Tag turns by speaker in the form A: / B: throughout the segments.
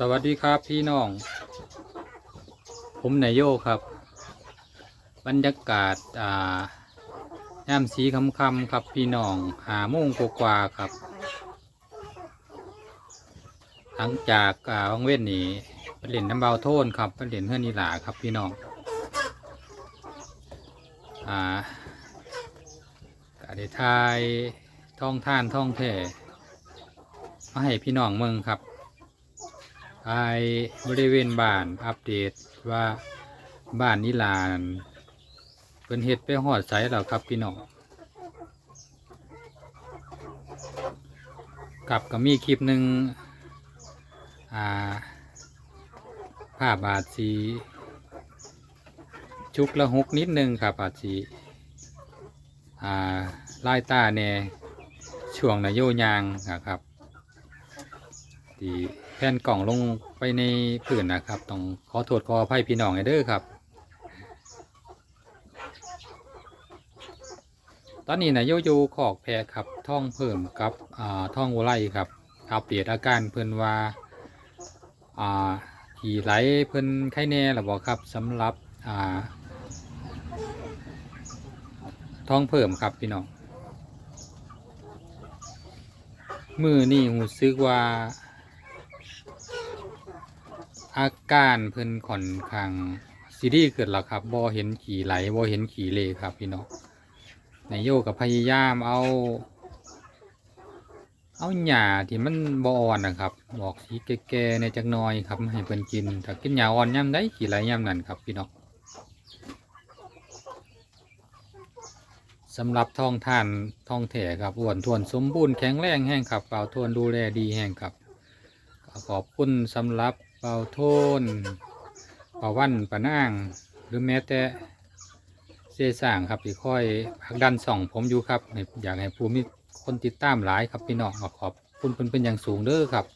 A: สวัสดีครับพี่น้อง ผมนายโยครับ บรรยากาศอ่าย่ำสีคำคำครับพี่น้องหาโมงกว่าครับ หลังจากอ่าวังเว้นนี้ไปเล่นน้ำเบาโทนครับไปเล่นเพื่อนนีหลาครับพี่น้องอ่ากะได้ทายท่องท่านท่องแท่มาให้พี่น้องเมืองครับ ไปบริเวณบ้านอัปเดตว่าบ้านนิลานเป็นเฮ็ดไปหอดใสแล้วครับพี่น้องกับก็มีคลิปหนึ่งอ่าผ้าบาดสีชุกละหกนิดนึงครับบาดสีอ่าลายตาแน่ช่วงนายโยยางนะครับที่ แผ่นกล่องลงไปในพื้นนะครับ ต้องขอโทษขออภัยพี่น้องเด้อครับ ตอนนี้นะโยโย่ขอกแพรครับท่องเพิ่มกับอ่าท่องวัวไลครับอัปเดตอาการเพิ่นว่าอ่าขี่ไหลเพิ่นไข้แน่หรือบ่ครับสำหรับอ่าท่องเพิ่มครับพี่น้องมือนี่หูซึกว่า อาการเพิ่นค่อนข้างซีรีส์เกิดแล้วครับบ่เห็นขี่ไหลบ่เห็นขี่เลครับพี่น้องนายโยกับพยายามเอา เอาหญ้าที่มันบ่อ่อนนะครับบอกสีแก่ๆในจักน่อยครับให้เพิ่นกินถ้ากินหญ้าอ่อนย่ำได้ขี่ไหลย่ำนั่นครับพี่น้องสำหรับท้องท่านท้องแถครับอ้วนทวนสมบูรณ์แข็งแรงแห้งครับเปล่าทวนดูแลดีแห้งครับขอบคุณสำหรับ เป่าโทนเป่าวันปะนาง หรือแม้แต่เสสร้างครับที่ค่อยผลักดันส่องผมอยู่ครับ อยากให้ผู้มีคนติดตามหลายครับพี่น้องขอบคุณเพิ่นเป็นอย่างสูงเด้อครับ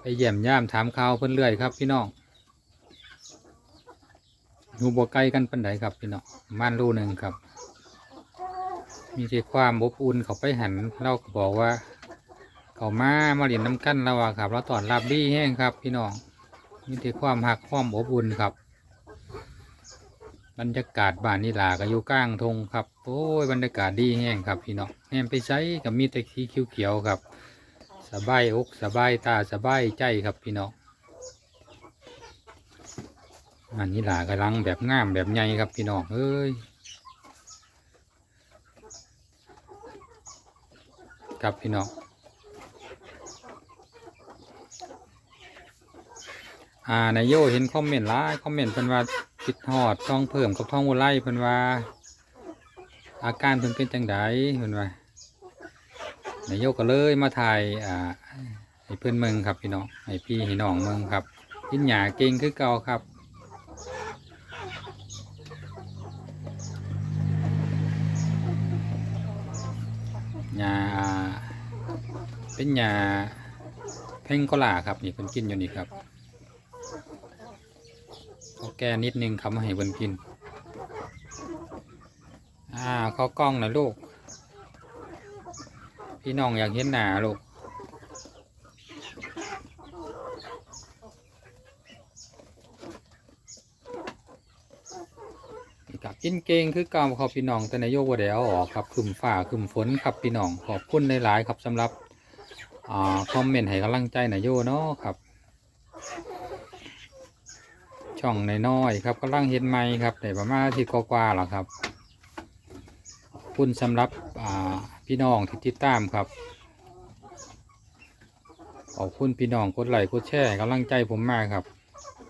A: ไปเยี่ยมย่ามถามข่าวเพิ่นเรื่อยครับพี่น้องอยู่บ่ไกลกันปันใดครับพี่น้องม่านรูหนึ่งครับ มีแต่ความอบอุ่นเขาไปหันเราก็บอกว่า เขามามาเรียนน้ำกั้นเราอะครับเราตอนรับดีแห้งครับพี่น้องมีแต่ความหักความอบอุ่นครับบรรยากาศบ้านนี่ลาก็อยู่กลางทงครับโอ้ยบรรยากาศดีแห้งครับพี่น้องแหมไปใช้กับมีแต่สีเขียวๆครับ สบายอกสบายตาสบายใจครับพี่น้องอันนี้ลากำลังแบบงามแบบใหญ่ครับพี่น้องเอ้ยครับพี่น้อง อ่านายโยเห็นคอมเมนต์หลายคอมเมนต์เพิ่นว่าคิดฮอดต้องเพิ่มกับท้องวัวไล่เพิ่นว่า อาการเพิ่นเป็นจังไดเพิ่นว่านายโยก็เลยมาถ่ายอ่าให้เพื่อนเมืองครับพี่น้องให้พี่ให้น้องเมืองครับกินหยาเก่งคือเก่าครับหยาเป็นหยาเพ่งกลาครับนี่เพิ่นกินอยู่นี่ครับ แก้นิดนึงครับมาให้เพิ่นกิน อ่าเขากล้องนะลูก พี่น้องอยากเห็นหนาลูกนี่ครับกินเก่งคือเก่าครับพี่น้องแต่นายโยกบ่ได้เอาออกครับคึมฝ่าคึมฝนครับพี่น้องขอบคุณหลายๆครับสำหรับอ่าคอมเมนต์ให้กำลังใจนายโยเนาะครับ ช่องน้อยๆครับกำลังเห็นไม่ครับแต่ประมาณที่กว่าๆแล้วครับคุณสำหรับพี่น้องที่ติดตามครับขอบคุณพี่น้องกดไลค์กดแชร์กำลังใจผมมากครับ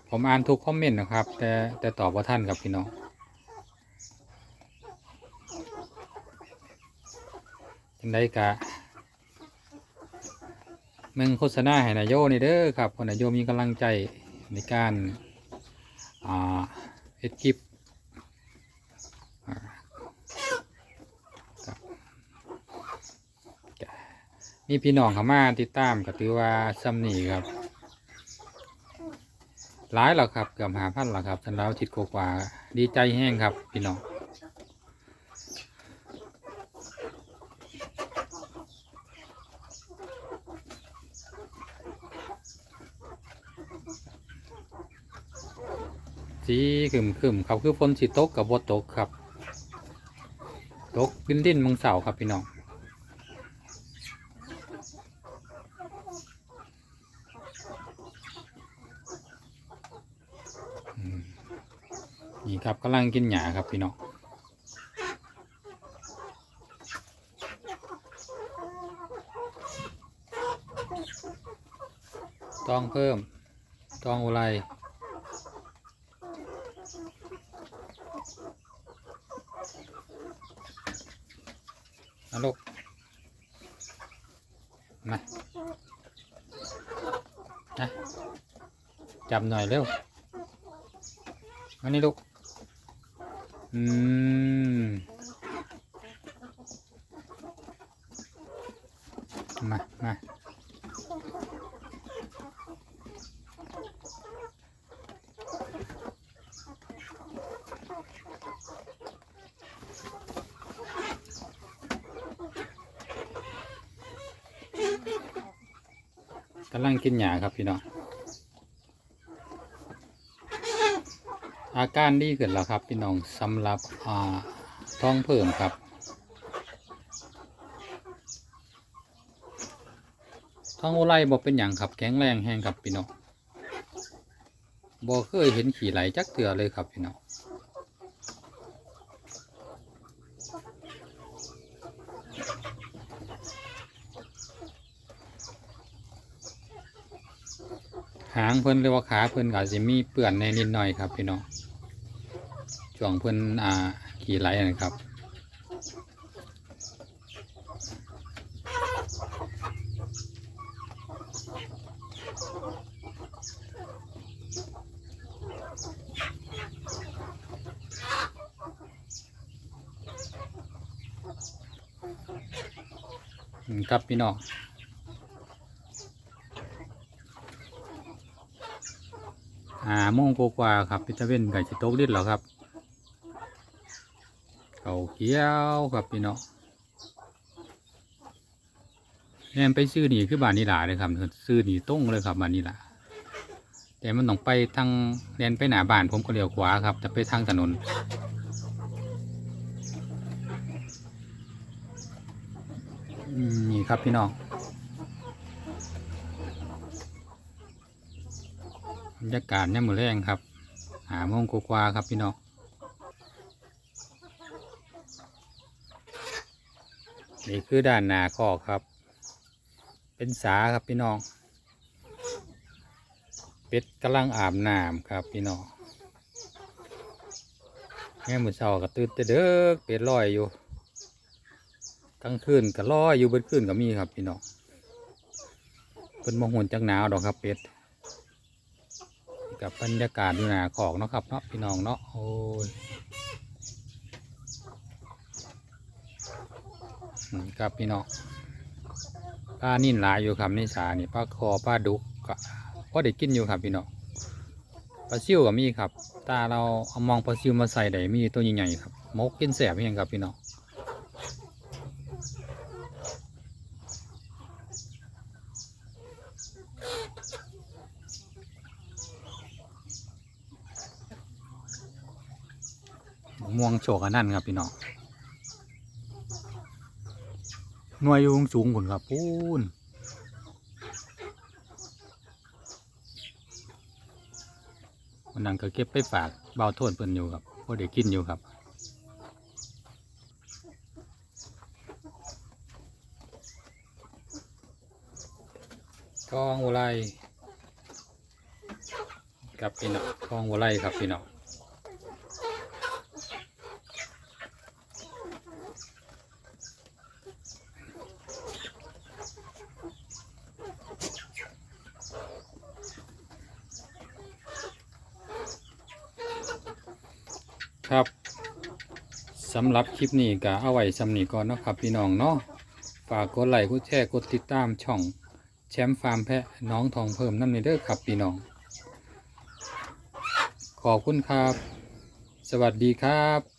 A: ผมอ่านทุกคอมเมนต์นะครับ แต่แต่ตอบว่าท่านครับพี่น้องจังไดกะมึงโฆษณาให้นายโยนี่เด้อครับคนนายโยมีกำลังใจในการ เอ็ดคลิปอ่าก็มีพี่น้องเขามาติดตามก็ถือว่าซ้ำนี่ครับร้ายหรอครับเกือบหาพันหรอครับทันแล้วทิศกว่าดีใจแห้งครับพี่น้อง สีขึมขึมครับคือฝนสิตกกับบตกครับ ตกดินดินมังเสาครับพี่น้องนี่ครับกำลังกินหญ้าครับพี่น้องต้องเพิ่ม ต้องอะไรนะลูกมานะ จับหน่อยเร็วมานี่ลูก อืม มา มากำลังกินหญ้าครับพี่น้อง อาการดีขึ้นแล้วครับพี่น้องสำหรับท้องเพิ่มครับท้องโอไลบอกเป็นอย่างครับแข็งแรงแห้งครับพี่น้องบ่เคยเห็นขี่ไหลจักเตือเลยครับพี่น้องหางเพิ่นหรือว่าขาเพิ่นก็อาจจะมีเปื่อนในนิดหน่อยครับพี่น้อง ช่วงเพิ่นอ่าขี่ไหลนะครับครับพี่น้องอ่าโมงกว่าครับพิจเวนไก่จิโต๊กดิดแล้วครับ เกี้ยวครับพี่น้องแนมไปซื้อนี่คือบานนีหลาเลยครับซื้อนี่ตรงเลยครับบานนีหลาแต่มันต้องไปทางแดนไปหนาบ้านผมก็เลี้ยวขวาครับจะไปทางถนนนี่ครับพี่น้องบรรยากาศเนี่ยมือแรงครับ หาโมงกว่าครับพี่น้อง นี่คือด้านหนาคอกครับ เป็นสาครับพี่น้อง เป็ดกำลังอาบน้ำครับพี่น้องแง่มือเช้าก็ตื่นแต่เด้อเป็ดลอยอยู่กลางคืนก็ลอยอยู่เบนคืนก็มีครับพี่น้องเป็นมงหุ่นจักหนาวดอกครับเป็ดกับบรรยากาศดูหนาของเนาะครับเนาะพี่น้องเนาะโอ้ย ครับพี่น้องปลานิ่นหลายอยู่ครับในสานี่ปลาคอปลาดุกก็พอได้กินอยู่ครับพี่น้องปลาซิวก็มีครับตาเราเอามองปลาซิวมาใส่ได้มีตัวใหญ่ๆครับมกกินแสบเพียงครับพี่น้องมะม่วงโฉกอันนั่นครับพี่น้อง หน่วยอยู่สูงๆผลครับปูนวันนั้นก็เก็บไปฝากเบาโทษเพิ่นอยู่ครับพอได้กินอยู่ครับกองวัวไลครับพี่น้องกองวัวไลครับพี่น้อง สำหรับคลิปนี้ก็เอาไว้สำนีก่อนนะครับพี่น้องเนาะฝากกดไลค์กดแชร์กดติดตามช่อง แชมป์ฟาร์มแพะน้องทองเพิ่มน้ำในเด้อครับพี่น้อง ขอบคุณครับ สวัสดีครับ